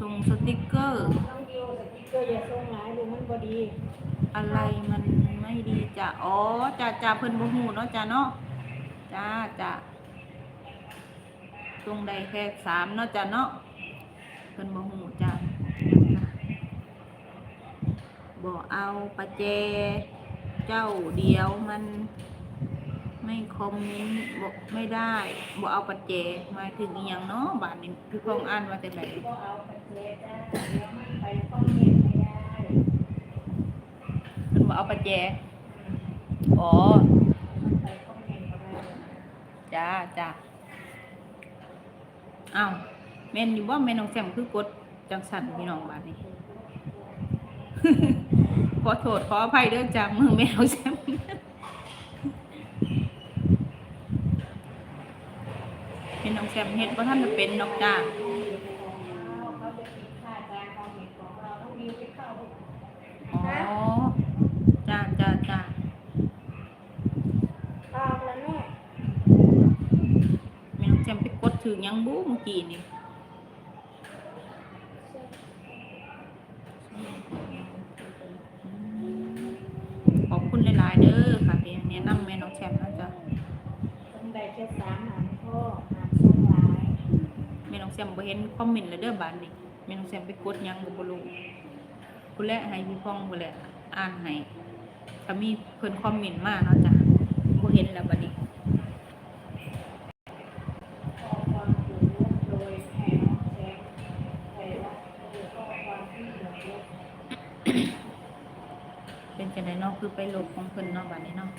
ส่งสติกเกอร์น้องดิวสติ๊กเกอร์อย่าส่งหลายดูมันบ่ดีอะไรมันไม่ดีจ้ะอ๋อจ้ะจ้ะเพิ่นบ่ฮู้เนาะจ้ะเนาะจ้าจ้ะส่งได้แค่สามเนาะจ้ะเนาะเพิ่นบ่ฮู้จ้ะบ่เอาประแจ เจ้าเดียวมัน ไม่คอมเมนต์บอกไม่ได้บ่เอาปัจเจมาถึงอีหยังเนาะบาดนี้คือพองอ่านว่าแต่ไหนก็เอาไปเลยจ้าเดี๋ยวมันไปคอมเอาปัจเจอ๋อจ้าจ้าอ้าวแม่นอยู่บ่แม่น้องแซมคือกดจังสันพี่น้องบาดนี้ขอโทษขออภัยเด้อจ้ามือแม่น้องแซม แซมเฮ็ดบ่ทันจะเป็นดอกจ้าะท่าการความเห็นของเราต้องดิวไปเข้าอ๋อจ้าจ้าจ้าอบแล้วแม่แม่น้องแซมไปกดถึงยังบูเมื่อกี้นี่ขอบคุณหลาย ๆ เด้อค่ะที่แนะนำแม่น้องแซมนะจ๊ะ ต้องได้แค่สามหางพ่อหางส่งหลาย แม่น้องแซมบ่เห็นคอมเมนต์เลยเด้อบานนี้แม่น้องแซมไปกดหยังก็บ่รู้ผู้แลให้พี่พ้องผู้และอ่านให้ถ้ามีเพิ่นคอมเมนต์มาเนาะจ้ะบ่เห็นแล้วบัดนี้เป็นจังได๋เนาะคือไปลบของเพิ่นเนาะบัดนี้เนาะ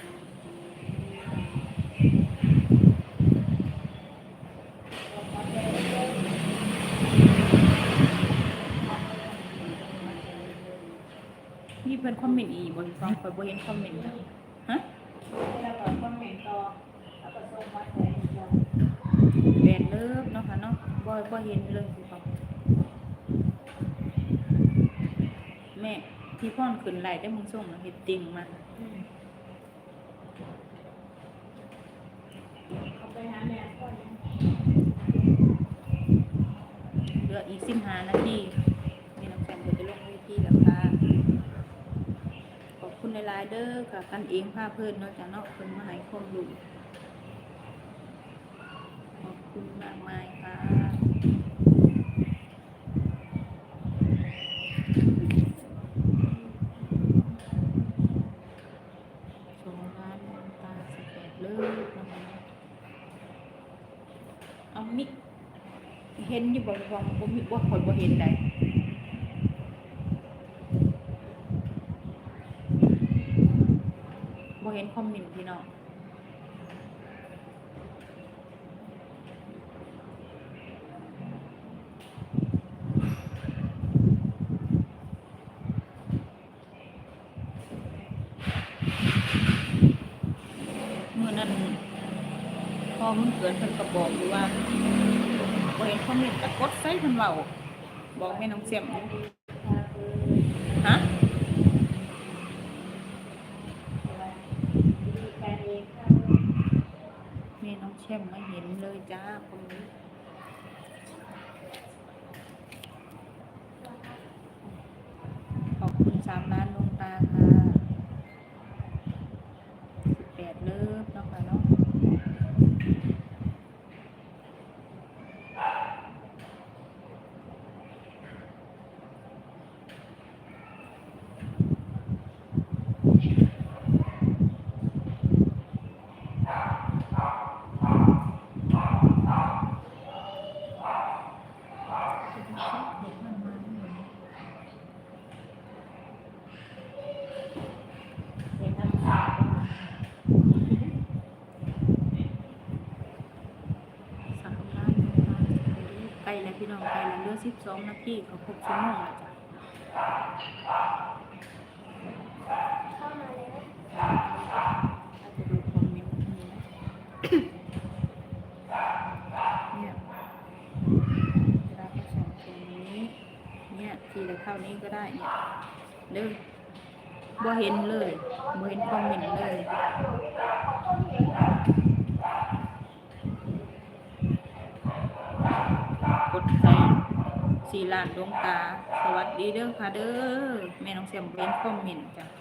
มีเพิ่นคอมเมนต์อีกบ่ฟังข่อยบ่เห็นคอมเมนต์เลยฮะแล้วก็คอมเมนต์ต่อแล้วก็ส่งมาให้เราแบนเลิฟเนาะค่ะเนาะบ่บ่เห็นเลยคือเขาแม่ที่พ่อนขึ้นไหลได้มึงส่งน่ะเฮ็ดติ่งมาเอาไปหาแม่ก่อนนะเหลืออีก15นาทีมีน้ำแข็งก็จะลงเวทีแล้วค่ะขอบคุณ หลายๆเด้อค่ะกันเองพาเพิ่นเนาะจ้ะเนาะเพิ่นมาให้ความรู้ขอบคุณมากมายค่ะสองล้านตาสิบแปดเลยนะคะเอามิเห็นอยู่บ่ฟองบ่มีว่าคนบ่เห็นได้ บ่เห็นคอมเมนต์พี่น้องเมื่อนั้นพอมันเกิดเพิ่นก็บอกอยู่ว่าบ่เห็นคอมเมนต์ก็กดใส่เพิ่นเว้าบอกแม่น้องเสียมฮะ ดีการเองค่ะ แม่น้องแชมไม่เห็นเลยจ้าคนนี้ขอบคุณสามล้านดวงตาค่ะสิบแปดเลิฟเนาะค่ะเนาะสามล้านดวงตาใก ล้แล้วพี่น้องใกล้แล้วเหลือสิบสองนาทีก็ครบชั่วโมงแล้วจ้ะเข้ามาเลยนะอาจจะดูคอมเมนต์นี้นะเนี่ยเวลาเขาส่งตรงนี้เนี่ยทีละเข้านี้ก็ได้เนี่ยเด้อบ่เห็นเลยบ่เห็นคอมเมนต์เลย กดใสี่ล้านดวงตา สวัสดีเด้อค่ะเด้อแม่น้องเสียมเว้นคอมเมนต์จ้ะ